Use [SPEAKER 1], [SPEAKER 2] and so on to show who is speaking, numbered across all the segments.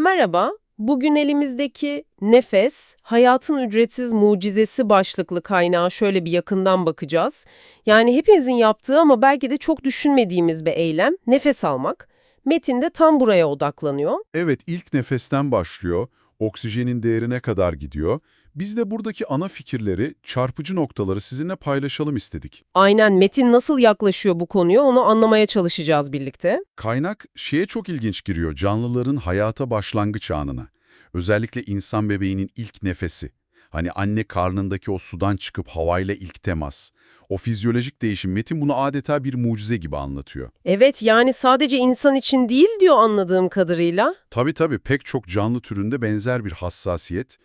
[SPEAKER 1] Merhaba, bugün elimizdeki Nefes, Hayatın Ücretsiz Mucizesi başlıklı kaynağa şöyle bir yakından bakacağız. Yani hepimizin yaptığı ama belki de çok düşünmediğimiz bir eylem, nefes almak. Metin de tam buraya odaklanıyor.
[SPEAKER 2] Evet, ilk nefesten başlıyor, oksijenin değerine kadar gidiyor. Biz de buradaki ana fikirleri, çarpıcı noktaları sizinle paylaşalım istedik.
[SPEAKER 1] Aynen Metin nasıl yaklaşıyor bu konuya onu anlamaya çalışacağız birlikte.
[SPEAKER 2] Kaynak şeye çok ilginç giriyor, canlıların hayata başlangıç anına. Özellikle insan bebeğinin ilk nefesi. Hani anne karnındaki o sudan çıkıp havayla ilk temas. O fizyolojik değişim Metin bunu adeta bir mucize gibi anlatıyor.
[SPEAKER 1] Evet yani sadece insan için değil diyor anladığım kadarıyla.
[SPEAKER 2] Tabii tabii pek çok canlı türünde benzer bir hassasiyet,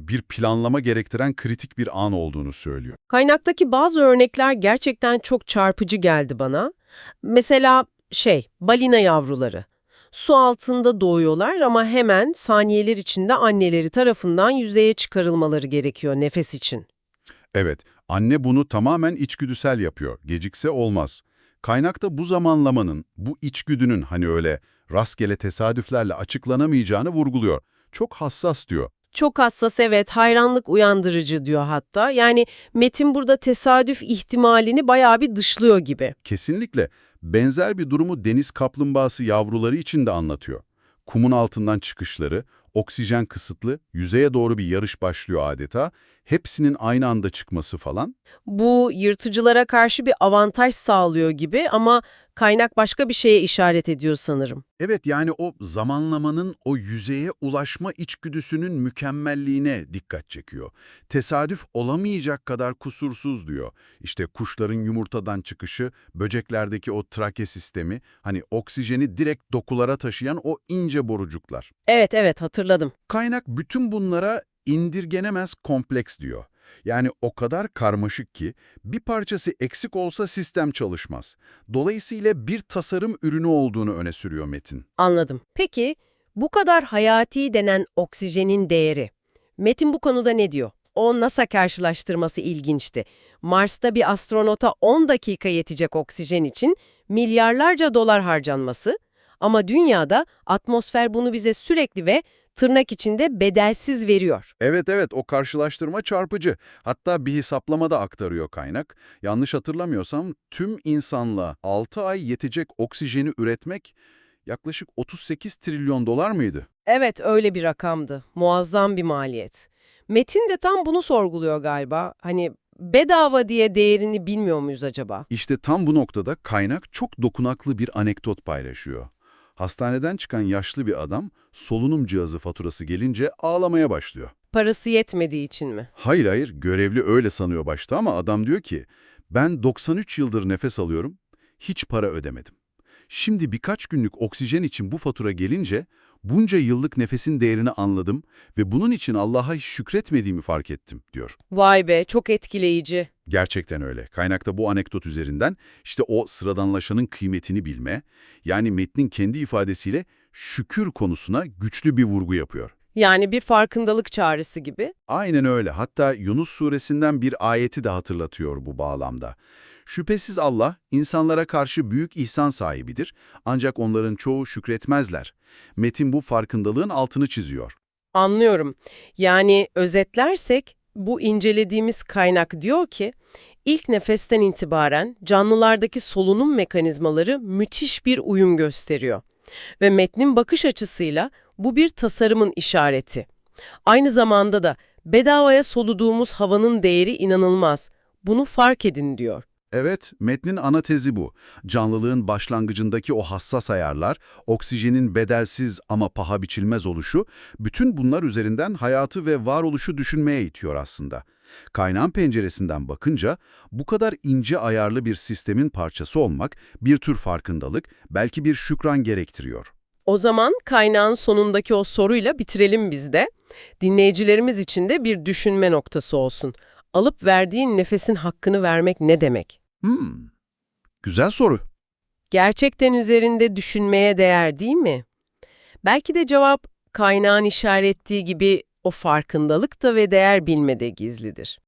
[SPEAKER 2] bir planlama gerektiren kritik bir an olduğunu söylüyor.
[SPEAKER 1] Kaynaktaki bazı örnekler gerçekten çok çarpıcı geldi bana. Mesela şey, balina yavruları. Su altında doğuyorlar ama hemen saniyeler içinde anneleri tarafından yüzeye çıkarılmaları gerekiyor nefes için.
[SPEAKER 2] Evet, anne bunu tamamen içgüdüsel yapıyor. Gecikse olmaz. Kaynakta bu zamanlamanın, bu içgüdünün hani öyle rastgele tesadüflerle açıklanamayacağını vurguluyor. Çok hassas diyor.
[SPEAKER 1] Çok hassas evet, hayranlık uyandırıcı diyor hatta. Yani Metin burada tesadüf ihtimalini bayağı bir dışlıyor gibi.
[SPEAKER 2] Kesinlikle benzer bir durumu deniz kaplumbağası yavruları için de anlatıyor. Kumun altından çıkışları, oksijen kısıtlı, yüzeye doğru bir yarış başlıyor adeta. Hepsinin aynı anda çıkması falan.
[SPEAKER 1] Bu yırtıcılara karşı bir avantaj sağlıyor gibi ama kaynak başka bir şeye işaret ediyor sanırım.
[SPEAKER 2] Evet yani o zamanlamanın o yüzeye ulaşma içgüdüsünün mükemmelliğine dikkat çekiyor. Tesadüf olamayacak kadar kusursuz diyor. İşte kuşların yumurtadan çıkışı, böceklerdeki o trake sistemi, hani oksijeni direkt dokulara taşıyan o ince borucuklar.
[SPEAKER 1] Evet evet hatırladım.
[SPEAKER 2] Kaynak bütün bunlara indirgenemez kompleks diyor. Yani o kadar karmaşık ki bir parçası eksik olsa sistem çalışmaz. Dolayısıyla bir tasarım ürünü olduğunu öne sürüyor Metin.
[SPEAKER 1] Anladım. Peki bu kadar hayati denen oksijenin değeri. Metin bu konuda ne diyor? O NASA karşılaştırması ilginçti. Mars'ta bir astronota 10 dakika yetecek oksijen için milyarlarca dolar harcanması ama dünyada atmosfer bunu bize sürekli ve tırnak içinde bedelsiz veriyor.
[SPEAKER 2] Evet evet o karşılaştırma çarpıcı. Hatta bir hesaplamada aktarıyor kaynak. Yanlış hatırlamıyorsam tüm insanlığa 6 ay yetecek oksijeni üretmek yaklaşık 38 trilyon dolar mıydı?
[SPEAKER 1] Evet öyle bir rakamdı. Muazzam bir maliyet. Metin de tam bunu sorguluyor galiba. Hani bedava diye değerini bilmiyor muyuz acaba?
[SPEAKER 2] İşte tam bu noktada kaynak çok dokunaklı bir anekdot paylaşıyor. Hastaneden çıkan yaşlı bir adam solunum cihazı faturası gelince ağlamaya başlıyor.
[SPEAKER 1] Parası yetmediği için mi?
[SPEAKER 2] Hayır hayır görevli öyle sanıyor başta ama adam diyor ki ben 93 yıldır nefes alıyorum hiç para ödemedim. Şimdi birkaç günlük oksijen için bu fatura gelince bunca yıllık nefesin değerini anladım ve bunun için Allah'a şükretmediğimi fark ettim diyor.
[SPEAKER 1] Vay be çok etkileyici.
[SPEAKER 2] Gerçekten öyle. Kaynakta bu anekdot üzerinden işte o sıradanlaşanın kıymetini bilme, yani metnin kendi ifadesiyle şükür konusuna güçlü bir vurgu yapıyor.
[SPEAKER 1] Yani bir farkındalık çağrısı gibi.
[SPEAKER 2] Aynen öyle. Hatta Yunus suresinden bir ayeti de hatırlatıyor bu bağlamda. Şüphesiz Allah insanlara karşı büyük ihsan sahibidir ancak onların çoğu şükretmezler. Metin bu farkındalığın altını çiziyor.
[SPEAKER 1] Anlıyorum. Yani özetlersek bu incelediğimiz kaynak diyor ki ilk nefesten itibaren canlılardaki solunum mekanizmaları müthiş bir uyum gösteriyor. Ve metnin bakış açısıyla bu bir tasarımın işareti. Aynı zamanda da bedavaya soluduğumuz havanın değeri inanılmaz. Bunu fark edin diyor.
[SPEAKER 2] Evet, metnin ana tezi bu. Canlılığın başlangıcındaki o hassas ayarlar, oksijenin bedelsiz ama paha biçilmez oluşu, bütün bunlar üzerinden hayatı ve varoluşu düşünmeye itiyor aslında. Kaynağın penceresinden bakınca bu kadar ince ayarlı bir sistemin parçası olmak bir tür farkındalık, belki bir şükran gerektiriyor.
[SPEAKER 1] O zaman kaynağın sonundaki o soruyla bitirelim biz de. Dinleyicilerimiz için de bir düşünme noktası olsun. Alıp verdiğin nefesin hakkını vermek ne demek?
[SPEAKER 2] Hmm, güzel soru.
[SPEAKER 1] Gerçekten üzerinde düşünmeye değer değil mi? Belki de cevap kaynağın işarettiği gibi o farkındalık da ve değer bilmede gizlidir.